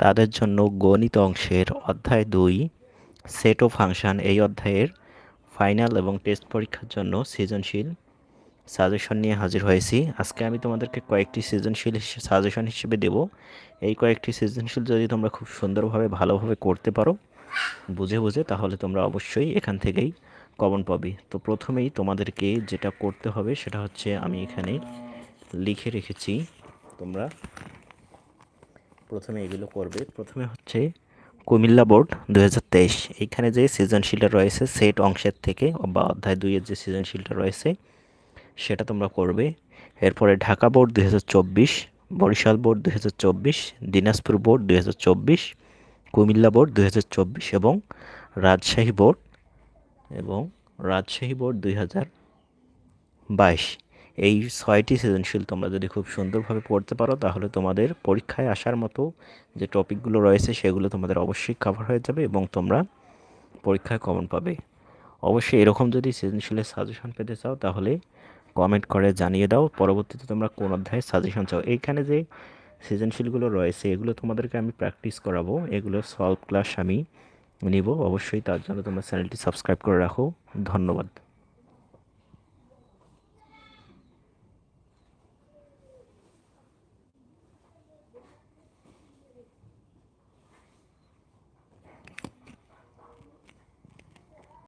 তাদের জন্য গণিত অংশের অধ্যায় দুই সেট ও ফাংশন এই অধ্যায়ের ফাইনাল এবং টেস্ট পরীক্ষার জন্য সৃজনশীল সাজেশন নিয়ে হাজির হয়েছি। আজকে আমি তোমাদেরকে কয়েকটি সৃজনশীল সাজেশন হিসেবে দেব। এই কয়েকটি সৃজনশীল যদি তোমরা খুব সুন্দরভাবে, ভালোভাবে করতে পারো, বুঝে বুঝে, তাহলে তোমরা অবশ্যই এখান থেকেই কমন পাবে। তো প্রথমেই তোমাদেরকে যেটা করতে হবে, সেটা হচ্ছে আমি এখানে লিখে রেখেছি, তোমরা প্রথমে এগুলো করবে। প্রথমে হচ্ছে কুমিল্লা বোর্ড দু হাজার তেইশ। এইখানে যে সৃজনশীলটা রয়েছে, সেট অংশের থেকে বা অধ্যায় দুইয়ের যে সৃজনশীলটা রয়েছে, সেটা তোমরা করবে। এরপরে ঢাকা বোর্ড দুই হাজার চব্বিশ, বরিশাল বোর্ড দুই হাজার চব্বিশ, দিনাজপুর বোর্ড দুই হাজার চব্বিশ, কুমিল্লা বোর্ড দু হাজার চব্বিশ এবং রাজশাহী বোর্ড এবং রাজশাহী বোর্ড দুই হাজার বাইশ। এই ছয়টি সৃজনশীল তোমরা যদি খুব সুন্দরভাবে পড়তে পারো, তাহলে তোমাদের পরীক্ষায় আসার মতো যে টপিকগুলো রয়েছে সেগুলো তোমাদের অবশ্যই কভার হয়ে যাবে এবং তোমরা পরীক্ষায় কমন পাবে। অবশ্যই এরকম যদি সৃজনশীলের সাজেশন পেতে চাও, তাহলে কমেন্ট করে জানিয়ে দাও। পরবর্তীতে তোমরা কোন অধ্যায়ে সাজেশন চাও? এইখানে যে সৃজনশীলগুলো রয়েছে, এগুলো তোমাদেরকে আমি প্র্যাকটিস করাবো। এগুলো সলভ ক্লাস আমি নিব। অবশ্যই তার জন্য তোমরা চ্যানেলটি সাবস্ক্রাইব করে রাখো। ধন্যবাদ।